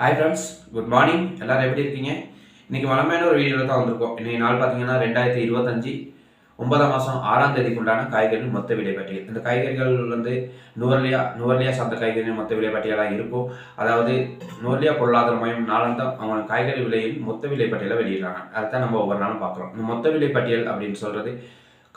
Hi friends good morning எல்லாரும் எப்படி இருக்கீங்க? இன்றைக்கி வளமையான ஒரு வீடியோவில் தான் வந்திருக்கோம். இன்றைக்கி நாள் பார்த்தீங்கன்னா ரெண்டாயிரத்தி இருபத்தஞ்சி ஒன்பதாம் மாதம் ஆறாம் தேதிக்கு உண்டான காய்கறிகள் மொத்த விலை பட்டியல். இந்த காய்கறிகள் வந்து நுவர்லியா நுவர்லியா சார்ந்த காய்கறிகள் மொத்த விலை பட்டியலாக இருக்கும். அதாவது நுவர்லியா பொருளாதார மையம் நாளாந்தம் அவங்க காய்கறி விலையின் மொத்த விலை பட்டியலை வெளியிடுறாங்க. அதுதான் நம்ம ஒவ்வொரு நாளும் பார்க்குறோம். இந்த மொத்த விலை பட்டியல் அப்படின்னு சொல்கிறது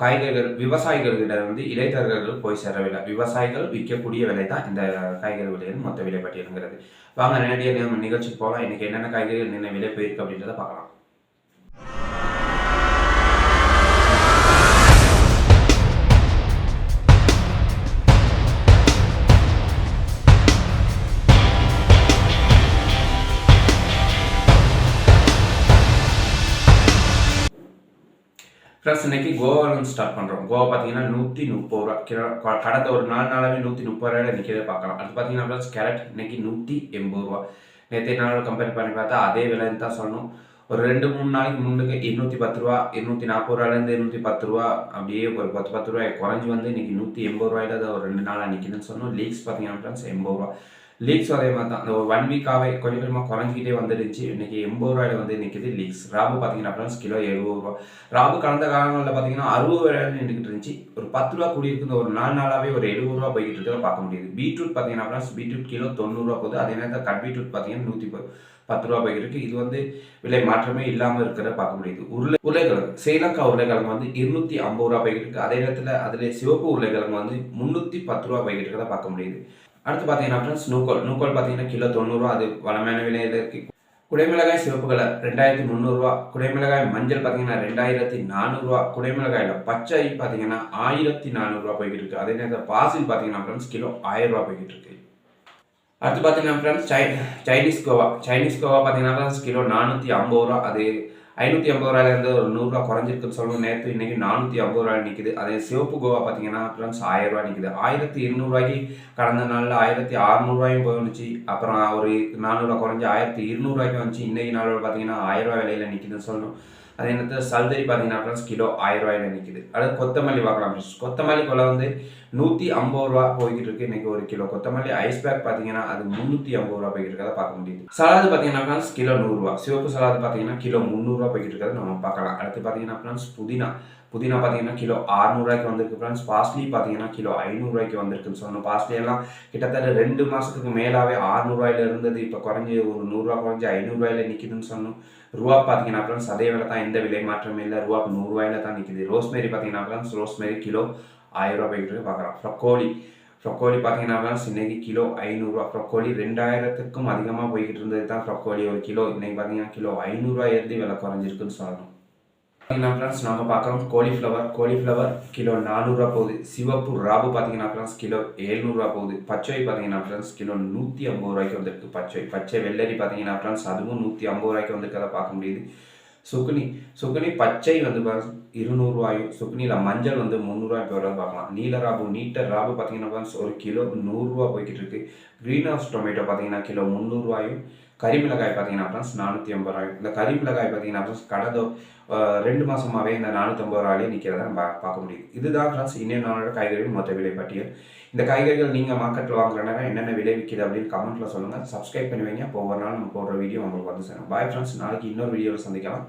காய்கறிகள் விவசாயிகள்கிட்ட வந்து இடைத்தரகர்கள் போய் சேரவில்லை. விவசாயிகள் விற்கக்கூடிய விலை தான் இந்த காய்கறி விலையின் மொத்த விலை பட்டியலுங்கிறது. வாங்க நேரடியாக நம்ம நிகழ்ச்சிக்கு போகலாம். இன்னைக்கு என்னென்ன காய்கறிகள் என்ன விலை போயிருக்கு அப்படின்றத பார்க்கலாம். ப்ளஸ் இன்னைக்கு கோவாவிலிருந்து ஸ்டார்ட் பண்ணுறோம் கோவா பார்த்தீங்கன்னா நூற்றி முப்பது ரூபா. கடந்த ஒரு நாலு நாளாவே நூற்றி முப்பது ரூபாயில நிற்கிறத பார்க்கலாம். அது பார்த்தீங்கன்னா ப்ளஸ் கேரட் இன்னைக்கு நூற்றி எண்பது ரூபா. நேற்றைய நாளோட கம்பேர் பண்ணி பார்த்தா அதே விலைன்னு தான் சொல்லணும் ஒரு ரெண்டு மூணு நாளைக்கு முன்னுக்கு இருநூற்றி பத்து ரூபா இருநூத்தி நாற்பது ரூபாலேருந்து இருநூற்றி பத்து ரூபா. அப்படியே ஒரு பத்து பத்து ரூபாய் குறைஞ்சி வந்து இன்னைக்கு நூற்றி எண்பது ரூபாயில ஒரு ரெண்டு நாளாக நிற்கிதுன்னு சொன்னோம். லீக்ஸ் பார்த்தீங்கன்னா ஃப்ரெண்ட்ஸ் எண்பது ரூபா. லீக்ஸ் அதே மாதிரி தான். அந்த ஒன் வீக்காகவே கொஞ்சம் கொஞ்சமாக குறைஞ்சிக்கிட்டே வந்துருந்துச்சு இன்னைக்கு எண்பது ரூபாயில வந்து நிற்கிது லீக்ஸ் ராபு பார்த்தீங்கன்னா ஃப்ரெண்ட்ஸ் கிலோ எழுபது ரூபா. ராபு கடந்த காலங்களில் பார்த்தீங்கன்னா அறுபது ரூபாயில் நின்றுக்கிட்டு இருந்துச்சு. ஒரு பத்து ரூபா கூடி இருக்குது ஒரு நாலு நாளாகவே ஒரு எழுபது ரூபா போய்கிட்டு இருக்கிறத பார்க்க முடியுது. பீட்ரூட் பார்த்தீங்கன்னா ஃப்ரெண்ட்ஸ் பீட்ரூட் கிலோ தொண்ணூறுரூவா போகுது. அதே நேரத்தில் கட் பீட்ரூட் பார்த்தீங்கன்னா நூற்றி பத்து ரூபா போய்கிட்டு இருக்கு. இது வந்து விலை மாற்றமே இல்லாமல் இருக்கிறத பார்க்க முடியுது. உருளை உருளைக்கிழங்கு. ஸ்ரீலங்கா உருளைக்கிழங்கு வந்து இருநூத்தி ஐம்பது ரூபா போய்கிட்டு இருக்கு. அதே நேரத்தில் அதில் சிவப்பு உருளைக்கிழங்கு வந்து முந்நூற்றி பத்து ரூபா போய்கிட்டு இருக்கிறத பார்க்க முடியுது. அடுத்து பார்த்தீங்கன்னா ஃப்ரெண்ட்ஸ் நூக்கோல். நூக்கோல் பார்த்தீங்கன்னா கிலோ தொண்ணூறுரூவா அது வளமையான விலையில இருக்கு. குடைமிளகாய் சிவப்பு கலர் ரெண்டாயிரத்தி முந்நூறுரூவா குடைமிளகாய் மஞ்சள் பார்த்தீங்கன்னா ரெண்டாயிரத்தி நானூறுரூவா குடைமிளகாயில் பச்சை பார்த்தீங்கன்னா ஆயிரத்தி நானூறுரூவா போய்கிட்டு இருக்கு. அதே நேரத்தில் பாசில் பார்த்தீங்கன்னா ஃப்ரெண்ட்ஸ் கிலோ ஆயிரம் ரூபா போய்கிட்டு இருக்கு. அடுத்து பார்த்தீங்கன்னா ஃப்ரெண்ட்ஸ் சை சைனீஸ் கோவா. சைனீஸ் கோவா பார்த்தீங்கன்னா ஃப்ரெண்ட்ஸ் கிலோ நானூற்றி ஐம்பது ரூபா. அது ஐநூற்றி ஐம்பது ரூபாயிலேருந்து ஒரு நூறுரூவா குறைஞ்சிருக்குன்னு சொல்லணும் நேற்று இன்னைக்கு நானூற்றி ஐம்பது ரூபாய் நிற்குது அதே சிவப்பு கோவா பார்த்தீங்கன்னா ஃப்ரெண்ட்ஸ் ஆயிரம் ரூபாய் நிற்குது ஆயிரத்தி இருநூறுவாய்க்கு கடந்த நாளில் ஆயிரத்தி அறநூறுவாயும் போணுச்சு அப்புறம் ஒரு நானூறுரூவா குறைஞ்சி ஆயிரத்தி இருநூறுவாய்க்கு வந்துச்சு. இன்னைக்கு நாளோட பார்த்தீங்கன்னா ஆயிரம் ரூபாய் விலையில நிற்குதுன்னு சொல்லணும். அதே நேரத்தில் சல்தரி பார்த்தீங்கன்னா ஃப்ரெண்ட்ஸ் கிலோ ஆயிரம் ரூபாயில் நிற்கிது அடுத்து கொத்தமல்லி பார்க்கலாம் ஃப்ரெண்ட்ஸ் கொத்தமல்லி கொலை வந்து நூற்றி ஐம்பது ரூபா போய்கிட்டு இருக்கு இன்னைக்கு ஒரு கிலோ. கொத்தமல்லி ஐஸ் பேக் பார்த்தீங்கன்னா அது முந்நூற்றி ஐம்பது ரூபா போய்கிட்டு இருக்கதை பார்க்க முடியுது. சலாது பார்த்தீங்கன்னா ஃப்ரெண்ட்ஸ் கிலோ நூறுரூவா சிவப்பு சலாது பார்த்தீங்கன்னா கிலோ முந்நூறுரூவா போய்கிட்டு இருக்கிறத நம்ம பார்க்கலாம். அடுத்து பார்த்தீங்கன்னா ஃப்ரெண்ட்ஸ் புதினா. புதினா பார்த்தீங்கன்னா கிலோ அறுநூறுவாய்க்கு வந்திருக்கு ஃப்ரெண்ட்ஸ் பாஸ்லி பார்த்தீங்கன்னா கிலோ ஐநூறுரூவாய்க்கு வந்திருக்குன்னு சொல்லணும். பாஸ்லி எல்லாம் கிட்டத்தட்ட ரெண்டு மாதத்துக்கு மேலாவே அறுநூறுவாயில இருந்தது. இப்போ குறைஞ்சி ஒரு நூறுரூவா குறைஞ்சி ஐநூறுரூவாயில் நிற்கிதுன்னு சொன்னோம் ரூபா பார்த்தீங்கன்னா ஃப்ரெண்ட்ஸ் அதே வேலை தான். எந்த விலை மாற்றமே இல்லை. ரூபாக்கு நூறுரூவாயில தான் நிற்கிது ரோஸ்மேரி பார்த்தீங்கன்னா ஃப்ரெண்ட்ஸ் ரோஸ்மேரி கிலோ ஆயிரரூபா போய்கிட்டு பார்க்குறோம் ஃப்ரக்கோலி ஃப்ரக்கோலி பார்த்தீங்கன்னா ஃப்ரெண்ட்ஸ் இன்னைக்கு கிலோ ஐநூறுரூவா ஃப்ரக்கோலி ரெண்டாயிரத்துக்கும் அதிகமாக போய்கிட்டு இருந்தது தான் ஃப்ரக்கோலி ஒரு கிலோ. இன்னைக்கு பார்த்தீங்கன்னா கிலோ ஐநூறுரூவா ஏறி விலை குறைஞ்சிருக்குன்னு சொல்லணும். பார்த்தீங்கன்னா ஃப்ரெண்ட்ஸ் நம்ம பார்க்குறோம் கோலிஃப்ளவர் கோலிஃப்ளவர் கிலோ நானூறுரூவா போகுது. சிவப்பு ராபு பார்த்தீங்கன்னா ஃப்ரெண்ட்ஸ் கிலோ ஏழ்நூறுரூவா போகுது. பச்சை பார்த்தீங்கன்னா ஃப்ரெண்ட்ஸ் கிலோ நூற்றி ஐம்பது ரூபாய்க்கு வந்திருக்கு பச்சை. பச்சை வெள்ளரி பார்த்தீங்கன்னா ஃப்ரெண்ட்ஸ் அதுவும் நூற்றி ஐம்பது ரூபாய்க்கு வந்திருக்கதை பார்க்க முடியுது. சுக்குனி. சுக்குனி பச்சை வந்து இருநூறுவாயும் சுக்குனியில் மஞ்சள் வந்து முந்நூறுரூவா இப்போ வரது பார்க்கலாம். நீல ராபு நீட்டர் ராபு பார்த்தீங்கன்னா friends ஒரு கிலோ நூறுரூவா போய்கிட்டு இருக்கு. க்ரீன் ஹவுஸ் டொமேட்டோ பார்த்தீங்கன்னா கிலோ முந்நூறுரூவாயும் கறிமிளகாய் பார்த்தீங்கன்னா ஃப்ரெண்ட்ஸ் நானூற்றி ஐம்பது ரூபாய். இந்த கறிமிளகாய் பார்த்தீங்கன்னா ஃப்ரெண்ட்ஸ் கடந்த ரெண்டு மாதமாகவே இந்த நானூற்றம்பது ரூபாயிலே நிற்கிறத நம்ம பார்க்க முடியுது. இதுதான் ஃப்ரெண்ட்ஸ் இன்னும் நாளோட காய்கறிகள் மொத்த விலை பட்டியல். இந்த காய்கறிகள் நீங்கள் மார்க்கெட்டில் வாங்குறனால என்னென்ன விலை விற்கிது அப்படின்னு கமெண்ட்டில் சொல்லுங்கள் சப்ஸ்கிரைப் பண்ணி வைங்க. அப்போ ஒவ்வொரு நாள் நம்ம போடுற வீடியோ உங்களுக்கு வந்து சேரும். பாய் ஃப்ரெண்ட்ஸ் நாளைக்கு இன்னொரு வீடியோவில் சந்திக்கலாம்.